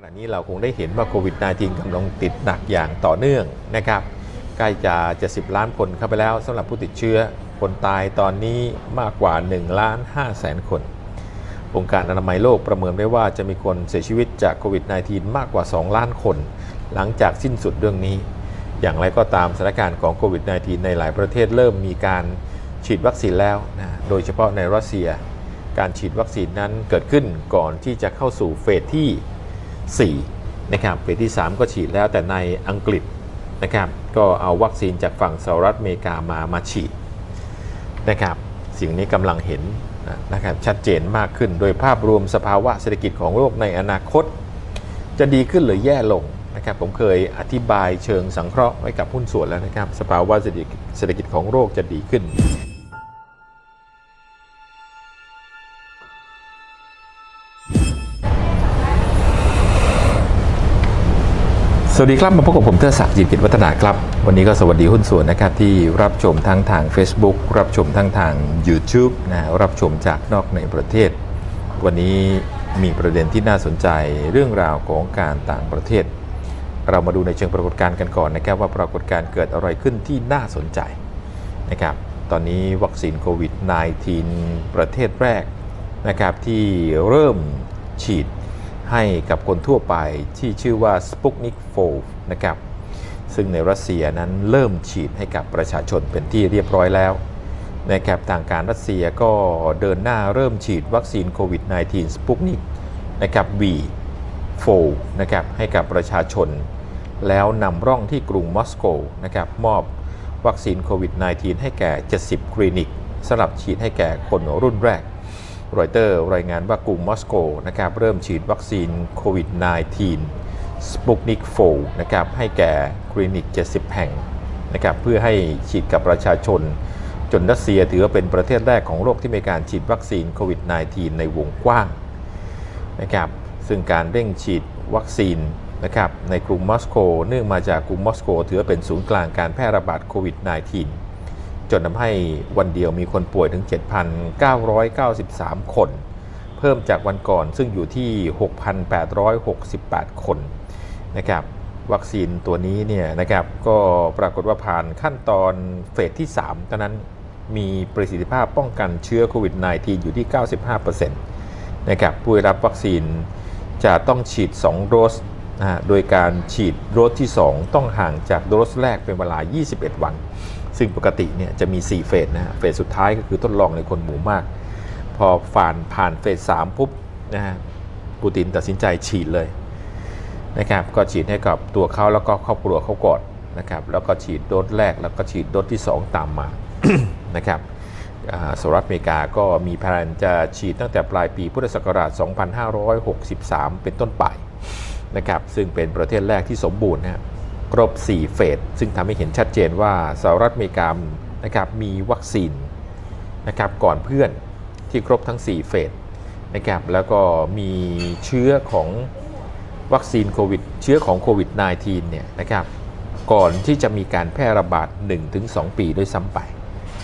ขณะนี้เราคงได้เห็นว่าโควิด -19 กำลังติดหนักอย่างต่อเนื่องนะครับใกล้จะ70ล้านคนเข้าไปแล้วสำหรับผู้ติดเชื้อคนตายตอนนี้มากกว่า1ล้าน5แสนคน องค์การอนามัยโลกประเมินไว้ว่าจะมีคนเสียชีวิตจากโควิด -19 มากกว่า 2 ล้านคน หลังจากสิ้นสุดเรื่องนี้ อย่างไรก็ตามสถานการณ์ของโควิด -19 ในหลายประเทศเริ่มมีการฉีดวัคซีนแล้วนะโดยเฉพาะในรัสเซีย การฉีดวัคซีนนั้นเกิดขึ้นก่อนที่จะเข้าสู่เฟสที่ 4นะครับเฟสที่ 3 ก็ฉีดแล้วแต่ในอังกฤษนะครับก็เอาวัคซีนจากฝั่งสหรัฐอเมริกามามาฉีดนะครับสิ่งนี้กำลังเห็นนะครับชัดเจนมากขึ้นโดยภาพรวมสภาวะเศรษฐกิจของโลกในอนาคต จะดีขึ้นหรือแย่ลงนะครับผมเคยอธิบายเชิงสังเคราะห์ไว้กับหุ้นส่วนแล้วนะครับ สภาวะเศรษฐกิจเศรษฐกิจของโลกจะดีขึ้น สวัสดีครับ มาพบกับผมเทอศักดิ์จิตกิวัฒนาครับ วันนี้ก็สวัสดีหุ้นส่วนนะครับ ที่รับชมทั้งทาง Facebook รับชมทั้งทาง YouTube นะรับชมจากนอกในประเทศ วันนี้มีประเด็นที่น่าสนใจเรื่องราวของการต่างประเทศ เรามาดูในเชิงปรากฏการณ์กันก่อนนะครับ ว่าปรากฏการณ์เกิดอะไรขึ้นที่น่าสนใจนะครับตอนนี้วัคซีนโควิด -19 ประเทศแรกนะครับที่เริ่มฉีด ให้กับคนทั่วไปที่ชื่อว่า Sputnik 4 นะครับ ซึ่งในรัสเซียนั้นเริ่มฉีดให้กับประชาชนเป็นที่เรียบร้อยแล้วนะครับทางการรัสเซียก็เดินหน้าเริ่มฉีดวัคซีนโควิด -19 Sputnik นะครับ V 4 นะครับให้กับประชาชน แล้วนำร่องที่กรุงมอสโกนะครับมอบวัคซีนโควิด -19 ให้แก่ 70 คลินิกสำหรับฉีดให้แก่คนรุ่นแรก รอยเตอร์รายงานว่ากรุงมอสโกนะครับเริ่มฉีดวัคซีนโควิด -19 สปุกนิก4นะครับให้แก่คลินิก 70 แห่งนะครับเพื่อให้ฉีดกับประชาชน จนรัสเซียถือว่าเป็นประเทศแรกของโลกที่มีการฉีดวัคซีนโควิด -19 ในวงกว้างนะครับซึ่งการเร่งฉีดวัคซีนนะครับในกรุงมอสโก เนื่องมาจากกรุงมอสโก ถือเป็นศูนย์กลางการแพร่ระบาดโควิด -19 จนทำให้วันเดียวมีคนป่วยถึง 7,993 คน เพิ่มจากวันก่อนซึ่งอยู่ที่ 6,868 คนนะครับวัคซีนตัวนี้เนี่ยนะครับก็ปรากฏว่าผ่านขั้นตอนเฟสที่3ตอนนั้นมีประสิทธิภาพป้องกันเชื้อโควิด -19 อยู่ที่ 95%นะครับผู้ได้รับวัคซีนจะต้องฉีด 2 โดสนะฮะโดยการฉีดโดสที่ 2 ต้องห่างจากโดสแรกเป็นเวลา 21 วัน ซึ่งปกติเนี่ยจะมี 4 เฟสนะเฟสสุดท้ายก็คือทดลองในคนหมู่มาก พอผ่านผ่านเฟส3ปุ๊บนะฮะปูตินตัดสินใจฉีดเลยนะครับก็ฉีดให้กับตัวเขาแล้วก็ครอบครัวเขาก่อนนะครับแล้วก็ฉีดโดสแรกแล้วก็ฉีดโดสที่ 2 ตามมานะครับอ่าสหรัฐอเมริกาก็มีแผนจะฉีดตั้งแต่ปลายปีพุทธศักราช 2563 เป็นต้นไปนะครับซึ่งเป็นประเทศแรกที่สมบูรณ์นะ ครบ 4 เฟส ซึ่งทำให้เห็นชัดเจนว่าสหรัฐอเมริกานะครับมีวัคซีนนะครับก่อนเพื่อนที่ครบทั้ง 4 เฟสนะครับแล้วก็มีเชื้อของวัคซีนโควิดเชื้อของโควิด -19 เนี่ยนะครับก่อนที่จะมีการแพร่ระบาด 1-2 ปีด้วยซ้ำไป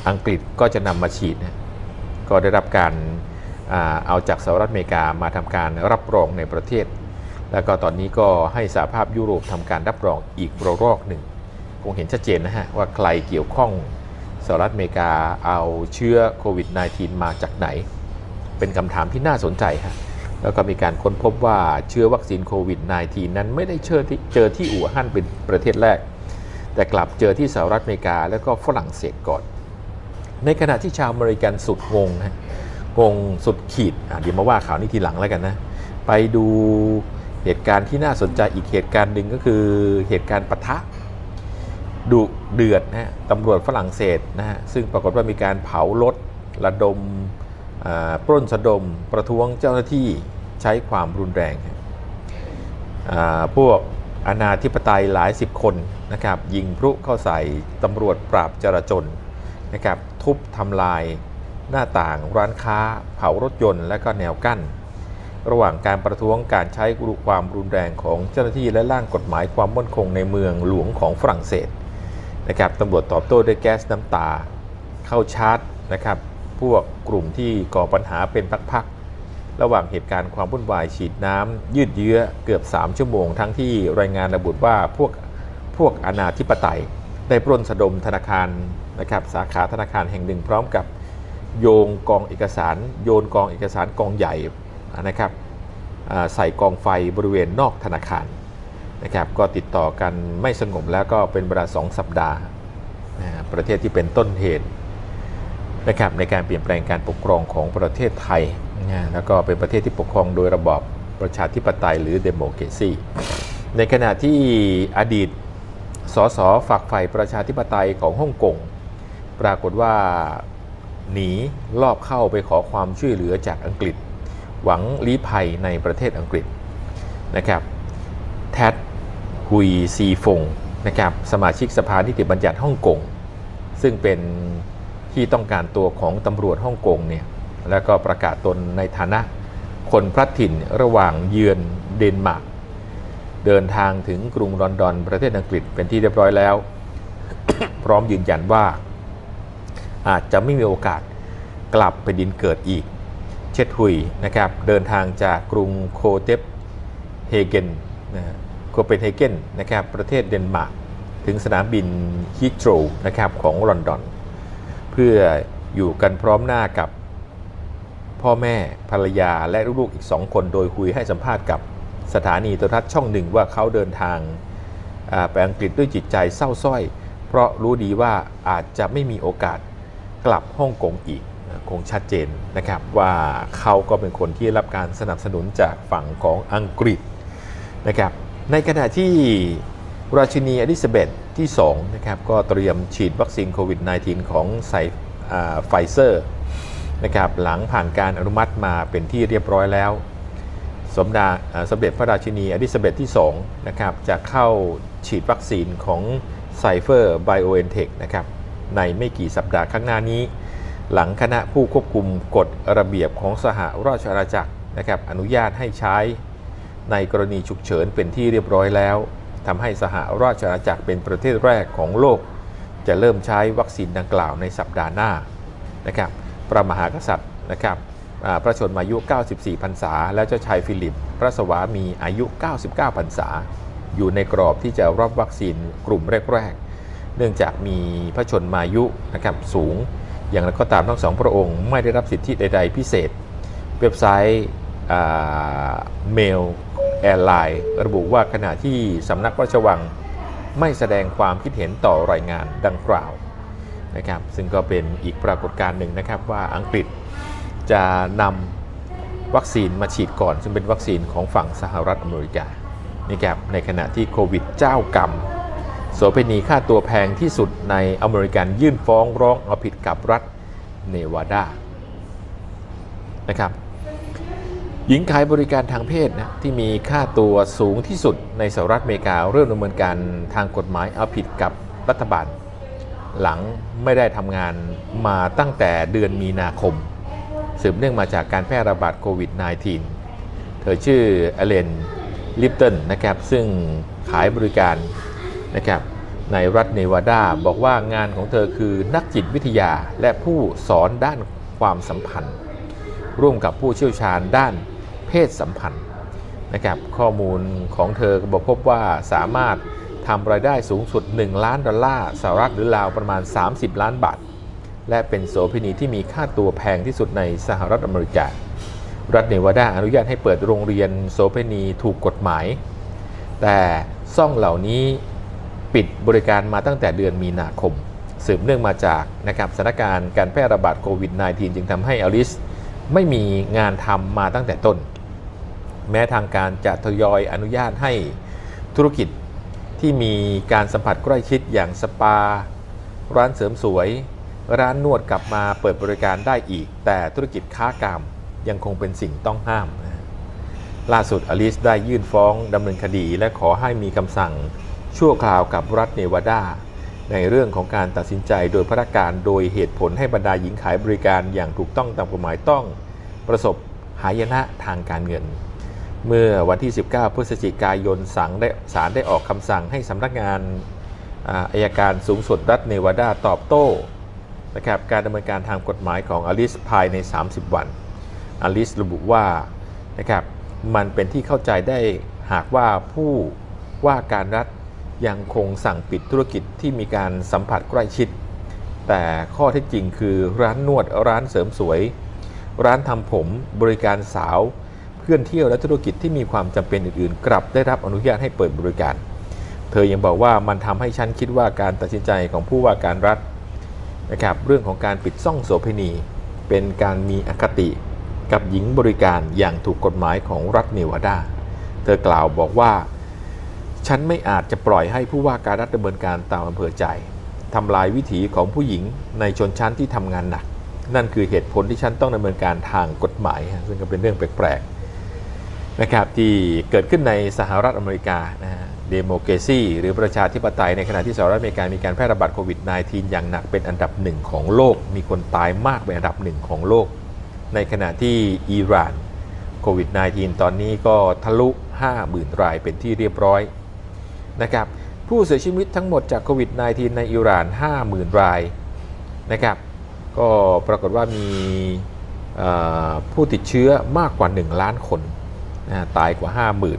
อังกฤษก็จะนำมาฉีดนะก็ได้รับการเอาจากสหรัฐอเมริกามาทำการรับรองในประเทศ แล้วก็ตอนนี้ก็ให้สหภาพยุโรปทำการรับรองอีกระลอกหนึ่ง คงเห็นชัดเจนนะฮะ ว่าใครเกี่ยวข้องสหรัฐอเมริกาเอาเชื้อโควิด -19 มาจากไหน เป็นคำถามที่น่าสนใจฮะแล้วก็มีการค้นพบว่าเชื้อวัคซีนโควิด -19 นั้นไม่ได้เจอที่เจอที่อู่ฮั่นเป็นประเทศแรก แต่กลับเจอที่สหรัฐอเมริกาแล้วก็ฝรั่งเศสก่อน ในขณะที่ชาวอเมริกันสุดงงฮะงงสุดขีดเดี๋ยวมาว่าข่าวนี้ทีหลังแล้วกันนะ ไปดู เหตุการณ์ที่น่าสนใจอีกเหตุการณ์หนึ่งก็คือเหตุการณ์ปะทะดุเดือดนะฮะตำรวจฝรั่งเศสนะฮะซึ่งปรากฏว่ามีการเผารถระดมปล้นสะดมประท้วงเจ้าหน้าที่ใช้ความรุนแรงพวกอนาธิปไตยหลายสิบคนนะครับยิงพลุเข้าใส่ตำรวจปราบจราจนนะครับทุบทำลายหน้าต่างร้านค้าเผารถยนต์และก็แนวกั้น ระหว่างการประท้วงการใช้ความรุนแรงของเจ้าหน้าที่และร่างกฎหมายความมั่นคงในเมืองหลวงของฝรั่งเศสนะครับตำรวจตอบโต้ด้วยแก๊สน้ำตา เข้าชาร์จนะครับพวกกลุ่มที่ก่อปัญหาเป็นพักๆระหว่างเหตุการณ์ความวุ่นวายฉีดน้ำยืดเยื้อเกือบ 3 ชั่วโมง ทั้งที่รายงานระบุว่าพวกพวกอนาธิปไตย ได้ปล้นสะดมธนาคารนะครับสาขาธนาคารแห่งหนึ่งพร้อมกับโยงกองเอกสาร โยนกองเอกสารกองใหญ่ นะครับใส่กองไฟบริเวณนอกธนาคารนะครับก็ติดต่อกันไม่สงบแล้วก็เป็นเวลาสองสัปดาห์ ประเทศที่เป็นต้นเหตุนะครับในการเปลี่ยนแปลงการปกครองของประเทศไทยนะแล้วก็เป็นประเทศที่ปกครองโดยระบอบประชาธิปไตยหรือเดโมแครซีในขณะที่อดีตสสฝักใฝ่ประชาธิปไตยของฮ่องกงปรากฏว่าหนีลอบเข้าไปขอความช่วยเหลือจากอังกฤษ หวังลี้ภัยในประเทศอังกฤษนะครับแทดฮุยซีฟงนะครับสมาชิกสภานิติบัญญัติฮ่องกง ซึ่งเป็นที่ต้องการตัวของตำรวจฮ่องกงเนี่ยแล้วก็ประกาศตนในฐานะคนพลัดถิ่นระหว่างเยือนเดนมาร์กเดินทางถึงกรุงลอนดอนประเทศอังกฤษเป็นที่เรียบร้อยแล้ว พร้อมยืนยันว่า อาจจะไม่มีโอกาสกลับไปดินเกิดอีก เช็ดหุยนะครับเดินทางจากกรุงโคเทปเฮเกนนะโคเปนเฮเกนนะครับประเทศเดนมาร์กถึงสนามบินฮิตโตรนะครับของลอนดอน เพื่ออยู่กันพร้อมหน้ากับพ่อแม่ภรรยาและลูกๆอีกสองคนโดยคุยให้สัมภาษณ์กับสถานีโทรทัศน์ช่องหนึ่งว่าเขาเดินทางไปอังกฤษด้วยจิตใจเศร้าส้อย เพราะรู้ดีว่าอาจจะไม่มีโอกาสกลับฮ่องกงอีก คงชัดเจนนะครับว่าเขาก็เป็นคนที่รับการสนับสนุนจากฝั่งของอังกฤษนะครับในขณะที่ราชินีอลิซาเบธที่2นะครับก็เตรียมฉีดวัคซีนโควิด -19 ของไซไฟเซอร์นะครับหลังผ่านการอนุมัติมาเป็นที่เรียบร้อยแล้ว สมดาสมเด็จพระราชินีอลิซาเบธที่2นะครับจะเข้าฉีดวัคซีนของไซเฟอร์ไบโอเอนเทคนะครับในไม่กี่สัปดาห์ข้างหน้านี้ หลังคณะผู้ควบคุมกฎระเบียบของสหราชอาณาจักรนะครับอนุญาตให้ใช้ในกรณีฉุกเฉินเป็นที่เรียบร้อยแล้วทำให้สหราชอาณาจักรเป็นประเทศแรกของโลก จะเริ่มใช้วัคซีนดังกล่าวในสัปดาห์หน้านะครับพระมหากษัตริย์นะครับพระชนมายุ 94 พรรษา และเจ้าชายฟิลิป พระสวามีอายุ 99 พรรษา อยู่ในกรอบที่จะรับวัคซีนกลุ่มแรก ๆ เนื่องจากมีพระชนมายุนะครับสูง อย่างไรก็ตามทั้งสองพระองค์ไม่ได้รับสิทธิใด ๆ พิเศษ เว็บไซต์เมลแอร์ไลน์ระบุว่าขณะที่สำนักพระราชวังไม่แสดงความคิดเห็นต่อรายงานดังกล่าวนะครับซึ่งก็เป็นอีกปรากฏการณ์หนึ่งนะครับว่าอังกฤษจะนำวัคซีนมาฉีดก่อน ซึ่งเป็นวัคซีนของฝั่งสหรัฐอเมริกานี่ครับในขณะที่โควิดเจ้ากรรม โสเภณีค่าตัวแพงที่สุดในอเมริกันยื่นฟ้องร้องเอาผิดกับรัฐเนวาดานะครับหญิงขายบริการทางเพศนะที่มีค่าตัวสูงที่สุดในสหรัฐอเมริกาเริ่มดำเนินการทางกฎหมายเอาผิดกับรัฐบาล หลังไม่ได้ทำงานมาตั้งแต่เดือนมีนาคม สืบเนื่องมาจากการแพร่ระบาดโควิด -19 เธอชื่อเอเลนลิปตันนะครับซึ่งขายบริการ นะครับในรัฐเนวาดาบอกว่างานของเธอคือนักจิตวิทยาและผู้สอนด้านความสัมพันธ์ ร่วมกับผู้เชี่ยวชาญด้านเพศสัมพันธ์นะครับข้อมูลของเธอบอกพบว่าสามารถทำรายได้สูงสุด 1 ล้านดอลลาร์สหรัฐหรือราวประมาณ 30 ล้านบาท และเป็นโสเภณีที่มีค่าตัวแพงที่สุดในสหรัฐอเมริกา รัฐเนวาดาอนุญาตให้เปิดโรงเรียนโสเภณีถูกกฎหมาย แต่ซ่องเหล่านี้ ปิดบริการมาตั้งแต่เดือนมีนาคม สืบเนื่องมาจากนะครับสถานการณ์การแพร่ระบาดโควิด -19 จึงทำให้อลิสไม่มีงานทำมาตั้งแต่ต้น แม้ทางการจะทยอยอนุญาตให้ธุรกิจที่มีการสัมผัสใกล้ชิดอย่างสปา ร้านเสริมสวย ร้านนวดกลับมาเปิดบริการได้อีก แต่ธุรกิจค้ากามยังคงเป็นสิ่งต้องห้าม ล่าสุดอลิสได้ยื่นฟ้องดำเนินคดีและขอให้มีคำสั่ง ชั่วคราวกับรัฐเนวาดา ในเรื่องของการตัดสินใจโดยพระการโดยเหตุผลให้บรรดาหญิงขายบริการอย่างถูกต้องตามกฎหมายต้องประสบหายนะทางการเงิน เมื่อวันที่ 19 พฤศจิกายนสั่งได้ศาลได้ออกคำสั่งให้สำนักงานอาอายการสูงสุดรัฐเนวาดาตอบโต้นะครับการดำเนินการทางกฎหมายของอลิสภายใน 30 วันอลิสระบุว่านะครับมันเป็นที่เข้าใจได้หากว่าผู้ว่าการรัฐ ยังคงสั่งปิดธุรกิจที่มีการสัมผัสใกล้ชิด แต่ข้อเท็จจริงคือร้านนวดร้านเสริมสวย ร้านทำผมบริการสาว เพื่อนเที่ยวและธุรกิจที่มีความจำเป็นอื่นๆ กลับได้รับอนุญาตให้เปิดบริการ เธอยังบอกว่ามันทำให้ฉันคิดว่าการตัดสินใจของผู้ว่าการรัฐนะครับเรื่องของการปิดซ่องโสเภณีเป็นการมีอคติกับหญิงบริการอย่างถูกกฎหมายของรัฐเนวาดา เธอกล่าวบอกว่า ฉันไม่อาจจะปล่อยให้ผู้ว่าการรัฐดำเนินการตามอำเภอใจทำลายวิถีของผู้หญิงในชนชั้นที่ทำงานหนัก นั่นคือเหตุผลที่ฉันต้องดำเนินการทางกฎหมาย ซึ่งก็เป็นเรื่องแปลกๆนะครับที่เกิดขึ้นในสหรัฐอเมริกานะฮะเดโมเ a ซีหรือประชาธิปไตยในขณะที่สหรัฐอเมริกามีการแพร่ระบาดโควิด -19 อย่างหนักเป็นอันดับหนึ่งของโลก มีคนตายมากเป็นอันดับหนึ่งของโลก ในขณะที่อิหร่านโควิด -19 ตอนนี้ก็ทะลุ 50,000 รายเป็นที่เรียบร้อย นะครับผู้เสียชีวิตทั้งหมดจากโควิด -19 ในอิหร่าน 50,000 รายนะครับก็ปรากฏว่ามีผู้ติดเชื้อมากกว่า 1 ล้านคนนะตายกว่า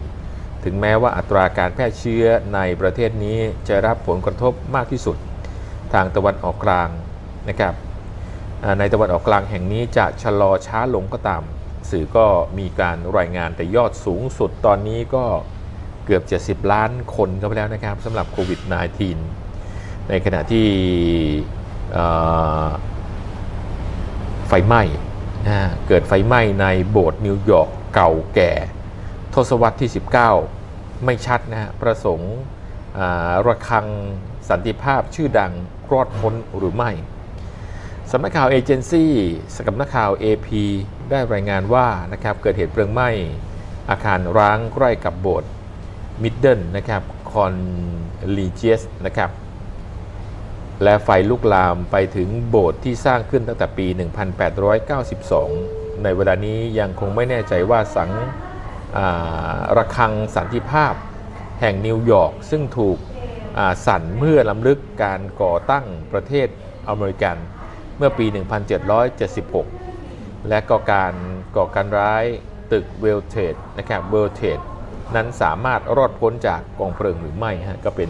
50,000 ถึงแม้ว่าอัตราการแพร่เชื้อในประเทศนี้จะรับผลกระทบมากที่สุดทางตะวันออกกลางนะครับในตะวันออกกลางแห่งนี้จะชะลอช้าลงก็ตาม สื่อก็มีการรายงานแต่ยอดสูงสุดตอนนี้ก็ เกือบ 70 ล้านคนก็ไปแล้วนะครับสำหรับโควิด -19 ในขณะที่ไฟไหม้เกิดไฟไหม้ในโบสถ์นิวยอร์กเก่าแก่ ทศวรรษที่ 19 ไม่ชัดนะฮะประสงค์ระฆังสันติภาพชื่อดังรอดพ้นหรือไม่สำนักข่าวเอเจนซี่สำนักข่าว AP ได้รายงานว่านะครับเกิดเหตุเพลิงไหม้อาคารร้างใกล้กับโบสถ์ มิดเดิลนะครับคอนลีเจียสนะครับและไฟลุกลามไปถึงโบสถ์ที่สร้างขึ้นตั้งแต่ปี 1892 ในเวลานี้ยังคงไม่แน่ใจว่าสังระฆังสันติภาพแห่งนิวยอร์กซึ่งถูกสั่นเมื่อล้ำลึกการก่อตั้งประเทศอเมริกันเมื่อปี 1776 และก็การก่อการร้ายตึกเวลเทดนะครับเวลเทด นั้นสามารถรอดพ้นจากกองเพลิงหรือไม่ฮะก็เป็น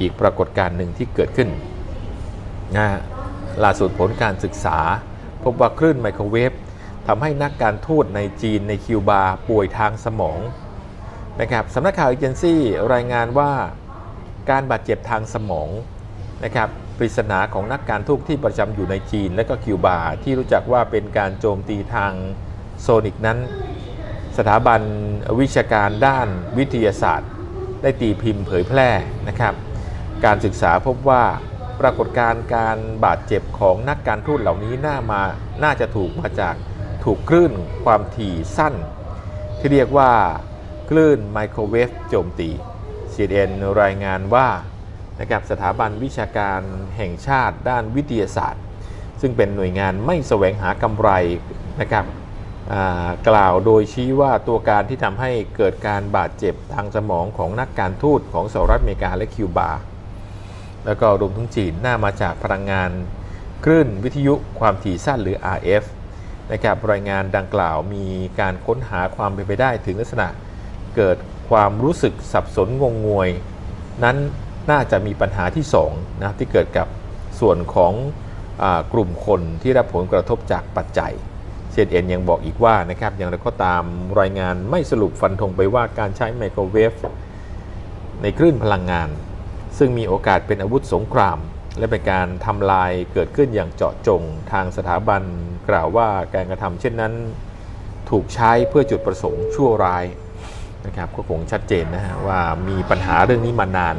อีกปรากฏการณ์หนึ่งที่เกิดขึ้นนะฮะล่าสุดผลการศึกษา พบว่าคลื่นไมโครเวฟทำให้นักการทูตในจีนในคิวบาป่วยทางสมองนะครับสำนักข่าวเอเจนซี่รายงานว่าการบาดเจ็บทางสมองนะครับปริศนาของนักการทูตที่ประจำอยู่ในจีน และก็คิวบาที่รู้จักว่าเป็นการโจมตีทางโซนิกนั้น สถาบันวิชาการด้านวิทยาศาสตร์ ได้ตีพิมพ์เผยแพร่นะครับ การศึกษาพบว่าปรากฏการณ์การบาดเจ็บของนักการทูตเหล่านี้น่ามาน่าจะถูกมาจากถูกคลื่นความถี่สั้น ที่เรียกว่าคลื่นไมโครเวฟโจมตี CNN รายงานว่านะครับสถาบันวิชาการแห่งชาติด้านวิทยาศาสตร์ ซึ่งเป็นหน่วยงานไม่แสวงหากำไรนะครับ กล่าวโดยชี้ว่าตัวการที่ทำให้เกิดการบาดเจ็บทางสมองของนักการทูตของสหรัฐอเมริกาและคิวบา แล้วก็รวมถึงจีนน่ามาจากพลังงานคลื่นวิทยุความถี่สั้นหรือ RF นะครับรายงานดังกล่าวมีการค้นหาความเป็นไปได้ถึงลักษณะเกิดความรู้สึกสับสนงงงวย นั้นน่าจะมีปัญหาที่2นะที่เกิดกับส่วนของอกลุ่มคนที่รับผลกระทบจากปัจจัย CNN ยังบอกอีกว่านะครับอย่างไรก็ตามรายงานไม่สรุปฟันธงไปว่าการใช้ไมโครเวฟในคลื่นพลังงาน ซึ่งมีโอกาสเป็นอาวุธสงคราม และเป็นการทำลายเกิดขึ้นอย่างเจาะจงทางสถาบันกล่าวว่าการกระทำเช่นนั้น ถูกใช้เพื่อจุดประสงค์ชั่วร้ายนะครับก็คงชัดเจนนะฮะว่ามีปัญหาเรื่องนี้มานาน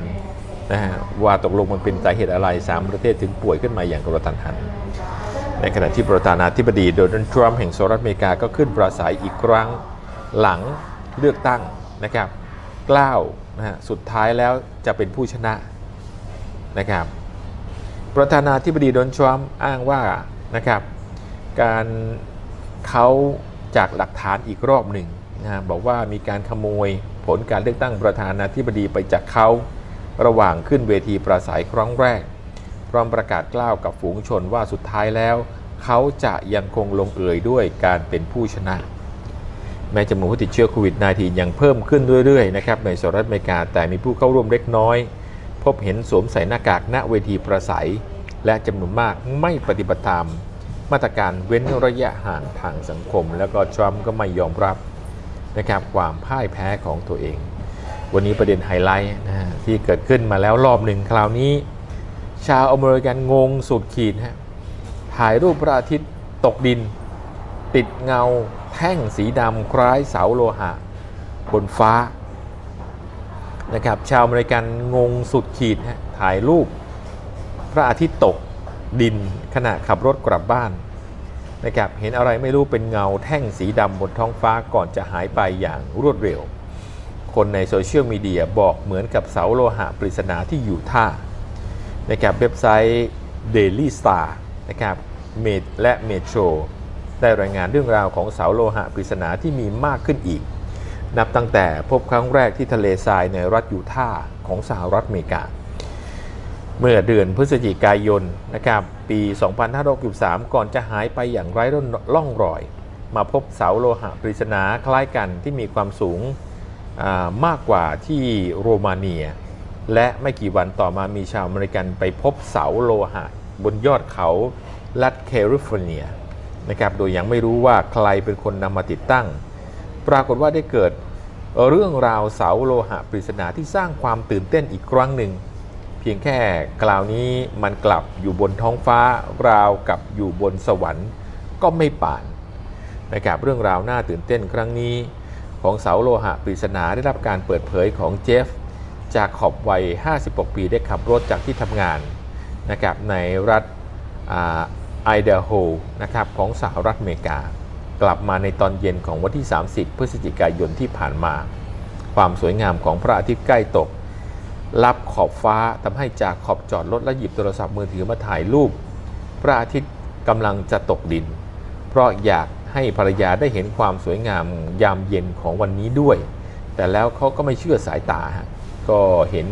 นะฮะว่าตกลงมันเป็นสาเหตุอะไรสามประเทศถึงป่วยขึ้นมาอย่างกระทันหัน ในขณะที่ประธานาธิบดีโดนัลด์ทรัมป์แห่งสหรัฐอเมริกาก็ขึ้นปราศัยอีกครั้งหลังเลือกตั้งนะครับกล้าวนะฮะสุดท้ายแล้วจะเป็นผู้ชนะนะครับประธานาธิบดีโดนัลด์ทรัมป์อ้างว่านะครับการเขาจากหลักฐานอีกรอบหนึ่งนะฮะบอกว่ามีการขโมยผลการเลือกตั้งประธานาธิบดีไปจากเขาระหว่างขึ้นเวทีปราศัยครั้งแรก ร้อมประกาศกล้าวกับฝูงชนว่าสุดท้ายแล้ว เขาจะยังคงลงเอยด้วยการเป็นผู้ชนะ แม้จำนวนผู้ติดเชื้อโควิด -19 ยังเพิ่มขึ้นเรื่อยๆนะครับในสหรัฐอเมริกาแต่มีผู้เข้าร่วมเล็กน้อย พบเห็นสวมใส่หน้ากากณเวทีประสัย และจำนวนมากไม่ปฏิบัติตามมาตรการเว้นระยะห่างทางสังคม แล้วก็ทรัมป์ก็ไม่ยอมรับนะครับความพ่ายแพ้ของตัวเอง วันนี้ประเด็นไฮไลท์นะที่เกิดขึ้นมาแล้วรอบหนึ่งคราวนี้ ชาวอเมริกันงงสุดขีดฮะถ่ายรูปพระอาทิตย์ตกดิน ติดเงาแท่งสีดำคล้ายเสาโลหะ บนฟ้านะครับชาวอเมริกันงงสุดขีดฮะถ่ายรูปพระอาทิตย์ตกดินขณะขับรถกลับบ้านนะครับเห็นอะไรไม่รู้เป็นเงาแท่งสีดำบนท้องฟ้าก่อนจะหายไปอย่างรวดเร็ว คนในโซเชียลมีเดียบอกเหมือนกับเสาโลหะปริศนาที่อยู่ท่า นะครับเว็บไซต์ Daily Star นะครับเมดและเมโทรได้รายงานเรื่องราวของเสาโลหะปริศนาที่มีมากขึ้นอีก นับตั้งแต่พบครั้งแรกที่ทะเลทรายในรัฐยูทาห์ของสหรัฐอเมริกา เมื่อเดือนพฤศจิกายนนะครับปี 2563 ก่อนจะหายไปอย่างไร้ร่องรอย มาพบเสาโลหะปริศนาคล้ายกันที่มีความสูงมากกว่าที่โรมาเนีย และไม่กี่วันต่อมามีชาวอเมริกันไปพบเสาโลหะ บนยอดเขารัฐแคลิฟอร์เนียนะครับโดยยังไม่รู้ว่าใครเป็นคนนำมาติดตั้ง ปรากฏว่าได้เกิดเรื่องราวเสาโลหะปริศนาที่สร้างความตื่นเต้นอีกครั้งหนึ่ง เพียงแค่คราวนี้มันกลับอยู่บนท้องฟ้าราวกับอยู่บนสวรรค์ก็ไม่ป่านนะครับเรื่องราวน่าตื่นเต้นครั้งนี้ ของเสาโลหะปริศนาได้รับการเปิดเผยของเจฟ จากขอบวัย 56 ปีได้ขับรถจากที่ทำงานนะครับในรัฐไอเดโฮนะครับของสหรัฐอเมริกา กลับมาในตอนเย็นของวันที่ 30 พฤศจิกายนที่ผ่านมา ความสวยงามของพระอาทิตย์ใกล้ตก รับขอบฟ้าทำให้จากขอบจอดรถและหยิบโทรศัพท์มือถือมาถ่ายรูป พระอาทิตย์กำลังจะตกดิน เพราะอยากให้ภรรยาได้เห็นความสวยงามยามเย็นของวันนี้ด้วย แต่แล้วเขาก็ไม่เชื่อสายตา ก็เห็น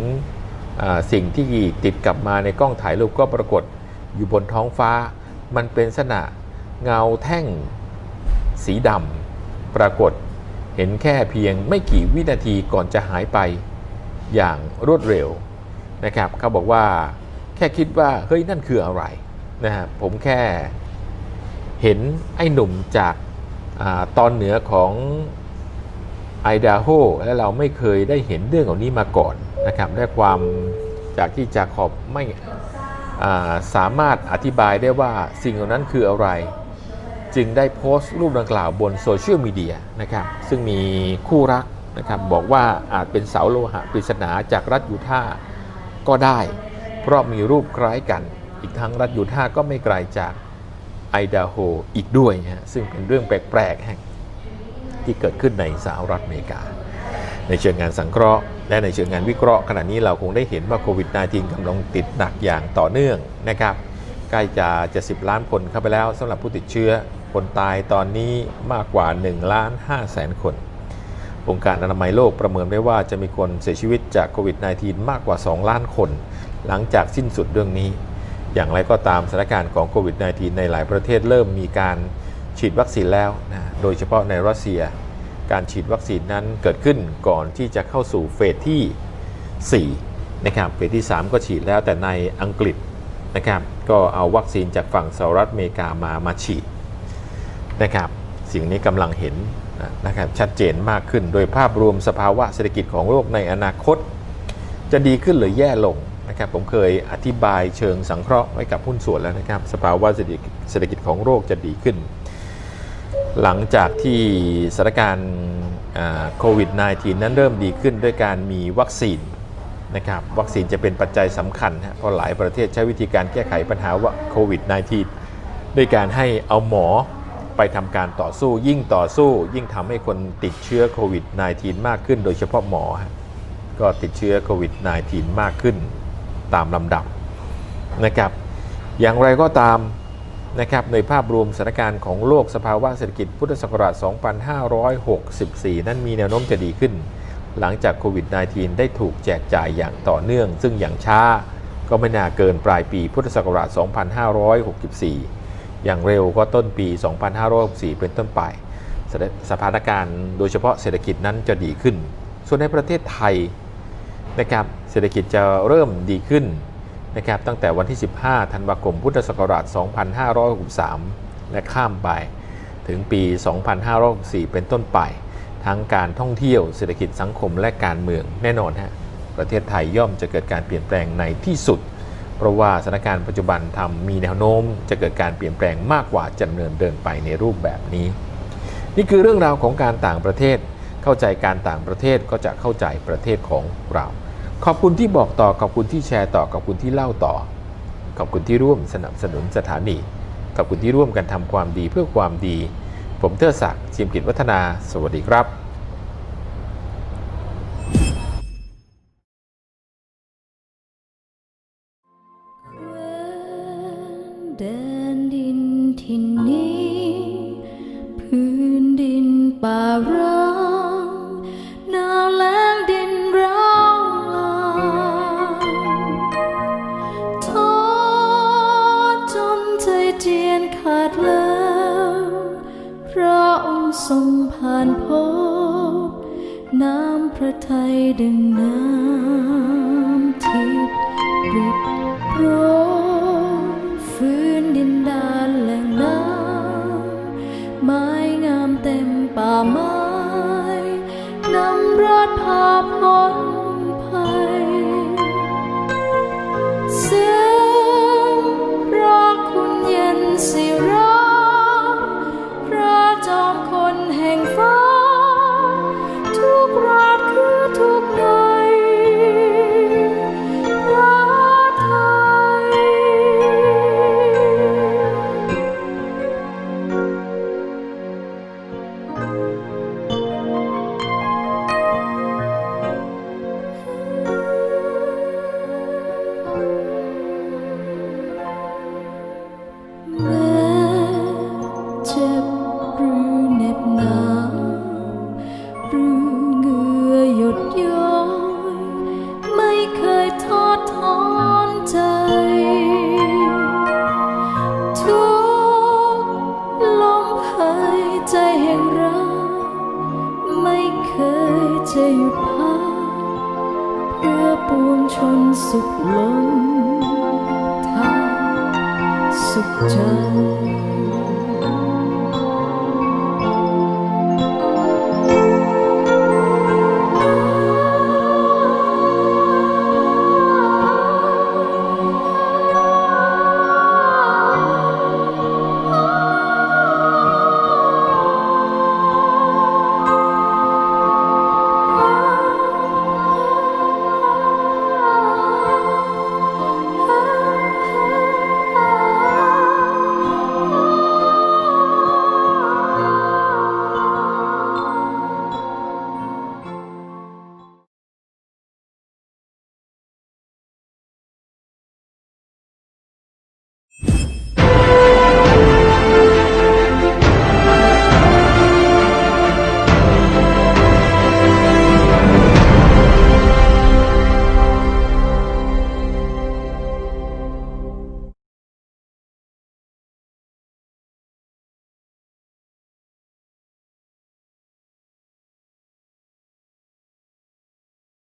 สิ่งที่ติดกลับมาในกล้องถ่ายรูปก็ปรากฏอยู่บนท้องฟ้า มันเป็นสนะเงาแท่งสีดำปรากฏเห็นแค่เพียงไม่กี่วินาทีก่อนจะหายไปอย่างรวดเร็วนะครับเขาบอกว่าแค่คิดว่าเฮ้ยนั่นคืออะไรนะฮะผมแค่เห็นไอ้หนุ่มจากอตอนเหนือของ ไอดาโฮและเราไม่เคยได้เห็นเรื่องเหล่านี้มาก่อนนะครับได้ความจากที่จาขอบไม่สามารถอธิบายได้ว่าสิ่งเหล่านั้นคืออะไร จึงได้โพสต์รูปดังกล่าวบนโซเชียลมีเดียนะครับซึ่งมีคู่รักนะครับบอกว่าอาจเป็นเสาโลหะปริศนาจากรัฐยูทาห์ก็ได้ เพราะมีรูปคล้ายกัน อีกทั้งรัฐยูทาห์ก็ไม่ไกลจากไอดาโฮอีกด้วยฮะซึ่งเป็นเรื่องแปลกๆแห่ง ที่เกิดขึ้นในสหรัฐอเมริกา ในเชิงงานสังเคราะห์ และในเชิงงานวิเคราะห์ขณะนี้เราคงได้เห็นว่าโควิด -19 กำลังติดหนักอย่างต่อเนื่องนะครับใกล้จะ70ล้านคนเข้าไปแล้วสำหรับผู้ติดเชื้อคนตายตอนนี้มากกว่า1ล้าน5แสนคนองค์การอนามัยโลกประเมินไว้ว่าจะมีคนเสียชีวิตจากโควิด -19 มากกว่า 2 ล้านคน หลังจากสิ้นสุดเรื่องนี้ อย่างไรก็ตามสถานการณ์ของโควิด -19 ในหลายประเทศเริ่มมีการ ฉีดวัคซีนแล้วนะโดยเฉพาะในรัสเซีย การฉีดวัคซีนนั้นเกิดขึ้นก่อนที่จะเข้าสู่เฟสที่ 4 นะครับ เฟสที่ 3 ก็ฉีดแล้วแต่ในอังกฤษนะครับก็เอาวัคซีนจากฝั่งสหรัฐอเมริกามามาฉีดนะครับสิ่งนี้กำลังเห็นนะครับชัดเจนมากขึ้นโดยภาพรวมสภาวะเศรษฐกิจของโลกในอนาคต จะดีขึ้นหรือแย่ลงนะครับผมเคยอธิบายเชิงสังเคราะห์ไว้กับหุ้นส่วนแล้วนะครับ สภาวะเศรษฐกิจของโลกจะดีขึ้น หลังจากที่สถานการณ์โควิด -19 นั้นเริ่มดีขึ้นด้วยการมีวัคซีนนะครับวัคซีนจะเป็นปัจจัยสำคัญเพราะหลายประเทศใช้วิธีการแก้ไขปัญหาว่าโควิด -19 ด้วยการให้เอาหมอไปทำการต่อสู้ยิ่งต่อสู้ ยิ่งทำให้คนติดเชื้อโควิด -19 มากขึ้น โดยเฉพาะหมอ ก็ติดเชื้อโควิด -19 มากขึ้นตามลำดับนะครับอย่างไรก็ตาม นะครับในภาพรวมสถานการณ์ของโลกสภาวะเศรษฐกิจพุทธศักราช 2564 นั้นมีแนวโน้มจะดีขึ้น หลังจากโควิด -19 ได้ถูกแจกจ่ายอย่างต่อเนื่อง ซึ่งอย่างช้าก็ไม่น่าเกินปลายปีพุทธศักราช 2564 อย่างเร็วก็ต้นปี 2564 เป็นต้นไปสถานการณ์โดยเฉพาะเศรษฐกิจนั้นจะดีขึ้น ส่วนในประเทศไทยนะครับเศรษฐกิจจะเริ่มดีขึ้น นะครับตั้งแต่วันที่ 15 ธันวาคม พุทธศักราช 2563 และข้ามไปถึงปี 2564 เป็นต้นไป ทั้งการท่องเที่ยวเศรษฐกิจสังคมและการเมืองแน่นอนฮะประเทศไทยย่อมจะเกิดการเปลี่ยนแปลงในที่สุด เพราะว่าสถานการณ์ปัจจุบันทำมีแนวโน้ม จะเกิดการเปลี่ยนแปลงมากกว่าจะดำเนินเดินไปในรูปแบบนี้ นี่คือเรื่องราวของการต่างประเทศ เข้าใจการต่างประเทศก็จะเข้าใจประเทศของเรา ขอบคุณที่บอกต่อขอบคุณที่แชร์ต่อขอบคุณที่เล่าต่อ ขอบคุณที่ร่วมสนับสนุนสถานีขอบคุณที่ร่วมกันทำความดีเพื่อความดี ผมเทอศักดิ์ชิมกิจวัฒนา สวัสดีครับแดนดินที่นนี้ำพ หยุดพักเพื่อปวงชนสุขล้นทางสุขใจ